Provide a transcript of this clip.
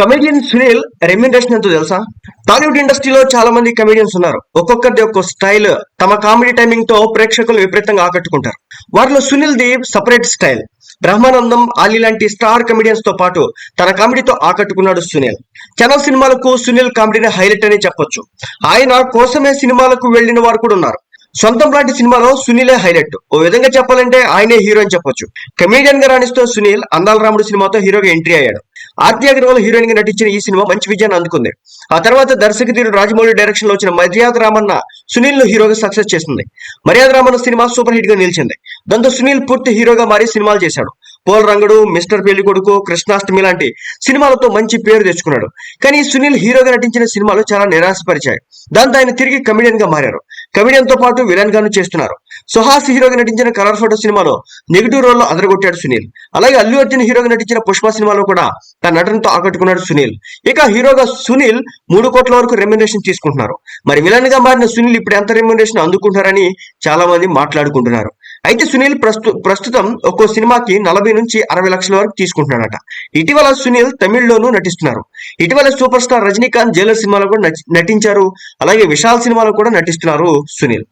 Comedian Sunil remuneration ఎంతో తెలుసా? టాలీవుడ్ ఇండస్ట్రీలో చాలా మంది కమెడియన్స్ ఉన్నారు. ఒక్కొక్కరిది ఒక్కో స్టైల్ తమ కామెడీ టైమింగ్తో ప్రేక్షకులు విపరీతంగా ఆకట్టుకుంటారు. వారిలో Sunil the separate style Brahmanandam Ali లాంటి స్టార్ కమెడియన్స్తో పాటు తన కామెడీతో ఆకట్టుకున్నాడు సునీల్ ఛానల్ సినిమాలకు సునీల్ కామెడీని హైలైట్ అని చెప్పొచ్చు. ఆయన కోసమే సినిమాలకు వెళ్ళిన వారు కూడా ఉన్నారు. సొంతం లాంటి సినిమాలో సునీలే హైలైట్ ఓ విధంగా చెప్పాలంటే ఆయనే హీరో అని చెప్పొచ్చు. కమెడియన్గా రాణిస్తూ సునీల్ అందాల రాముడు సినిమాతో హీరోగా ఎంట్రీ అయ్యాడు. ఆర్తి అగర్వాల్ హీరోయిన్గా నటించిన ఈ సినిమా మంచి విజయాన్ని అందుకుంది. ఆ తర్వాత దర్శక తీరు రాజమౌళి డైరెక్షన్లో వచ్చిన మర్యాద రామన్న సునీల్ను హీరోగా సక్సెస్ చేసింది. మర్యాద రామన్న సినిమా సూపర్ హిట్గా నిలిచింది. దాంతో సునీల్ పూర్తి హీరోగా మారి సినిమాలు చేశాడు. పోల్ రంగడు మిస్టర్ పెళ్ళి కొడుకు కృష్ణాష్టమి లాంటి సినిమాలతో మంచి పేరు తెచ్చుకున్నాడు. కానీ సునీల్ హీరోగా నటించిన సినిమాలు చాలా నిరాశపరిచాయి. దాంతో ఆయన తిరిగి కమెడియన్గా మారారు. కమెడియన్తో పాటు విలన్ గాను చేస్తున్నారు. సుహాస్ హీరోగా నటించిన కలర్ ఫోటో సినిమాలో నెగిటివ్ రోల్లో అదరగొట్టాడు సునీల్. అలాగే అల్లు అర్జున్ హీరోగా నటించిన పుష్ప సినిమాలో కూడా తన నటనతో ఆకట్టుకున్నాడు సునీల్. ఇక హీరోగా సునీల్ మూడు కోట్ల వరకు రెమ్యునరేషన్ తీసుకుంటున్నారు. మరి విలన్గా మారిన సునీల్ ఇప్పుడు ఎంత రెమ్యునరేషన్ అందుకుంటారని చాలా మంది మాట్లాడుకుంటున్నారు. అయితే సునీల్ ప్రస్తు ప్రస్తుతం ఒక్కో సినిమాకి నలభై నుంచి అరవై లక్షల వరకు తీసుకుంటున్నాడట. ఇటీవల సునీల్ తమిళ్ళోనూ నటిస్తున్నారు. ఇటీవల సూపర్ స్టార్ రజనీకాంత్ జైలర్ సినిమాలో కూడా నటించారు. అలాగే విశాల్ సినిమాలో కూడా నటిస్తున్నారు సునీల్.